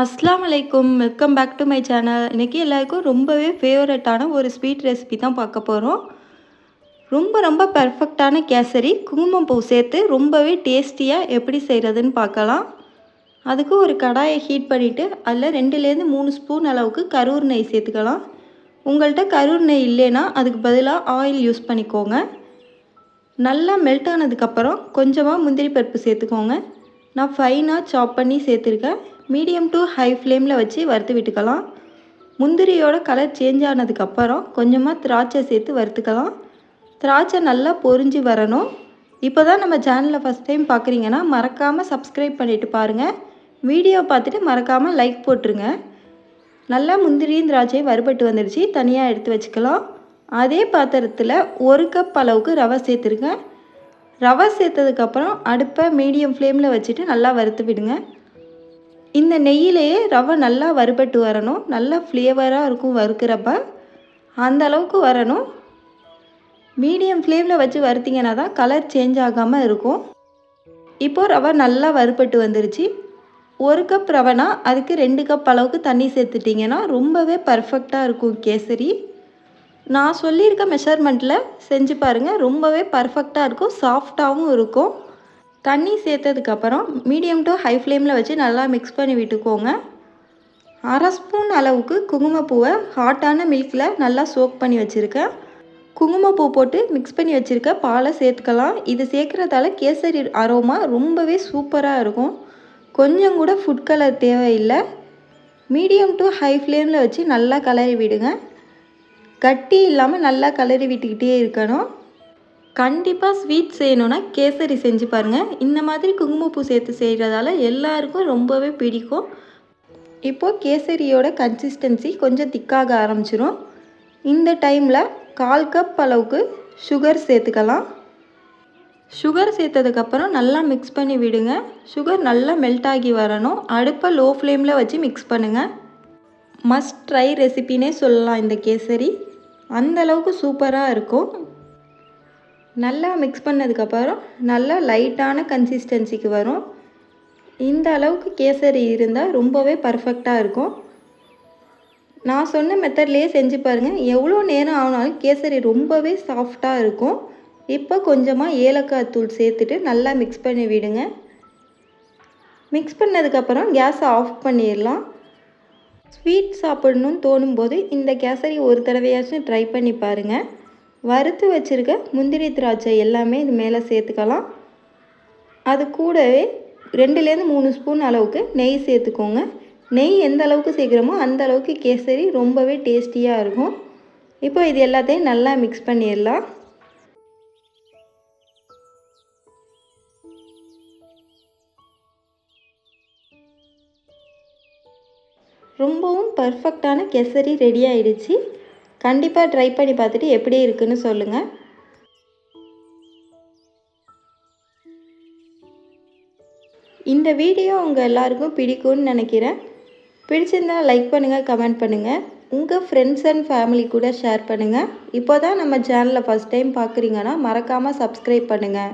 அஸ்லாம் வலைக்கும் welcome back to my channel. இன்றைக்கி எல்லாருக்கும் ரொம்பவே ஃபேவரட்டான ஒரு ஸ்வீட் ரெசிபி தான் பார்க்க போகிறோம் ரொம்ப ரொம்ப பர்ஃபெக்டான கேசரி குங்குமம் பூ சேர்த்து ரொம்பவே டேஸ்டியாக எப்படி செய்கிறதுன்னு பார்க்கலாம். அதுக்கு ஒரு கடாயை ஹீட் பண்ணிவிட்டு அதில் ரெண்டுலேருந்து மூணு ஸ்பூன் அளவுக்கு கரூர் நெய் சேர்த்துக்கலாம். உங்கள்கிட்ட கரூர் நெய் இல்லைன்னா அதுக்கு பதிலாக ஆயில் யூஸ் பண்ணிக்கோங்க. நல்லா மெல்ட் ஆனதுக்கப்புறம் கொஞ்சமாக முந்திரி பருப்பு சேர்த்துக்கோங்க. நான் ஃபைனாக சாப் பண்ணி சேர்த்துருக்கேன். மீடியம் டு ஹை ஃப்ளேமில் வச்சு வறுத்து விட்டுக்கலாம். முந்திரியோட கலர் சேஞ்ச் ஆனதுக்கப்புறம் கொஞ்சமாக திராட்சை சேர்த்து வறுத்துக்கலாம். திராட்சை நல்லா பொரிஞ்சு வரணும். இப்போ தான் நம்ம சேனலில் ஃபஸ்ட் டைம் பார்க்குறீங்கன்னா மறக்காமல் சப்ஸ்கிரைப் பண்ணிவிட்டு பாருங்கள் வீடியோ பார்த்துட்டு மறக்காமல் லைக் போட்டுருங்க. நல்லா முந்திரியும் திராட்சையும் வறுபட்டு வந்துடுச்சு தனியாக எடுத்து வச்சுக்கலாம். அதே பாத்திரத்தில் ஒரு கப் அளவுக்கு ரவை சேர்த்துருங்க. ரவை சேர்த்ததுக்கப்புறம் அடுப்பை மீடியம் ஃப்ளேமில் வச்சுட்டு நல்லா வறுத்து விடுங்க. இந்த நெய்யிலேயே ரவை நல்லா வறுபட்டு வரணும். நல்லா ஃப்ளேவராக இருக்கும் வறுக்கிறப்ப. அந்த அளவுக்கு வரணும். மீடியம் ஃப்ளேமில் வச்சு வறுத்திங்கன்னா தான் கலர் சேஞ்ச் ஆகாமல் இருக்கும். இப்போது ரவை நல்லா வறுபட்டு வந்துருச்சு. ஒரு கப் ரவைனா அதுக்கு ரெண்டு கப் அளவுக்கு தண்ணி சேர்த்துட்டிங்கன்னா ரொம்பவே பர்ஃபெக்டாக இருக்கும் கேசரி. நான் சொல்லியிருக்க மெஷர்மெண்ட்டில் செஞ்சு பாருங்கள் ரொம்பவே பர்ஃபெக்டாக இருக்கும் சாஃப்டாகவும் இருக்கும். தண்ணி சேர்த்ததுக்கப்புறம் மீடியம் டு ஹை ஃப்ளேமில் வச்சு நல்லா மிக்ஸ் பண்ணி விட்டுக்கோங்க. அரை ஸ்பூன் அளவுக்கு குங்குமப்பூவை ஹாட்டான மில்கில் நல்லா சோக் பண்ணி வச்சுருக்கேன். குங்குமப்பூ போட்டு மிக்ஸ் பண்ணி வச்சுருக்க பாலை சேர்த்துக்கலாம். இது சேர்க்குறதால கேசரி அரோமா ரொம்பவே சூப்பராக இருக்கும். கொஞ்சம் கூட ஃபுட் கலர் தேவையில்லை. மீடியம் டு ஹை ஃப்ளேமில் வச்சு நல்லா கலரி விடுங்க. கட்டி இல்லாமல் நல்லா கலரி விட்டுக்கிட்டே இருக்கணும். கண்டிப்பாக ஸ்வீட் செய்யணுன்னா கேசரி செஞ்சு பாருங்கள் இந்த மாதிரி குங்குமப்பூ சேர்த்து செய்கிறதால எல்லாருக்கும் ரொம்பவே பிடிக்கும். இப்போது கேசரியோட கன்சிஸ்டன்சி கொஞ்சம் திக்காக ஆரம்பிச்சிரும். இந்த டைமில் கால் கப் அளவுக்கு சுகர் சேர்த்துக்கலாம். சுகர் சேர்த்ததுக்கப்புறம் நல்லா மிக்ஸ் பண்ணி விடுங்க. சுகர் நல்லா மெல்ட் ஆகி வரணும். அடுப்பை லோ ஃப்ளேமில் வச்சு மிக்ஸ் பண்ணுங்கள் மஸ்ட் ட்ரை ரெசிபினே சொல்லலாம் இந்த கேசரி. அந்தளவுக்கு சூப்பராக இருக்கும். நல்லா மிக்ஸ் பண்ணதுக்கப்புறம் நல்லா லைட்டான கன்சிஸ்டன்சிக்கு வரும். இந்த அளவுக்கு கேசரி இருந்தால் ரொம்பவே பர்ஃபெக்டாக இருக்கும். நான் சொன்ன மெத்தட்லேயே செஞ்சு பாருங்கள் எவ்வளோ நேரம் ஆனாலும் கேசரி ரொம்பவே சாஃப்டாக இருக்கும். இப்போ கொஞ்சமாக ஏலக்காய் தூள் சேர்த்துட்டு நல்லா மிக்ஸ் பண்ணி விடுங்க. மிக்ஸ் பண்ணதுக்கப்புறம் கேஸை ஆஃப் பண்ணிடலாம். ஸ்வீட் சாப்பிடணும்னு தோணும்போது இந்த கேசரி ஒரு தடவையாச்சும் ட்ரை பண்ணி பாருங்கள் வறுத்து வச்சுருக்க முந்திரி திராட்சை எல்லாமே இது மேலே சேர்த்துக்கலாம். அது கூடவே ரெண்டுலேருந்து மூணு ஸ்பூன் அளவுக்கு நெய் சேர்த்துக்கோங்க. நெய் எந்த அளவுக்கு சேர்க்குறோமோ அந்த அளவுக்கு கேசரி ரொம்பவே டேஸ்டியாக இருக்கும். இப்போ இது எல்லாத்தையும் நல்லா மிக்ஸ் பண்ணிடலாம். ரொம்பவும் பர்ஃபெக்டான கெசரி ரெடி ஆயிடுச்சு. கண்டிப்பாக ட்ரை பண்ணி பார்த்துட்டு எப்படி இருக்குன்னு சொல்லுங்கள் இந்த வீடியோ உங்கள் எல்லாருக்கும் பிடிக்கும்னு நினைக்கிறேன். பிடிச்சிருந்தால் லைக் பண்ணுங்கள் கமெண்ட் பண்ணுங்கள் உங்கள் ஃப்ரெண்ட்ஸ் அண்ட் ஃபேமிலி கூட ஷேர் பண்ணுங்கள் இப்போ தான் நம்ம சேனலை ஃபஸ்ட் டைம் பார்க்குறீங்கன்னா மறக்காமல் சப்ஸ்கிரைப் பண்ணுங்கள்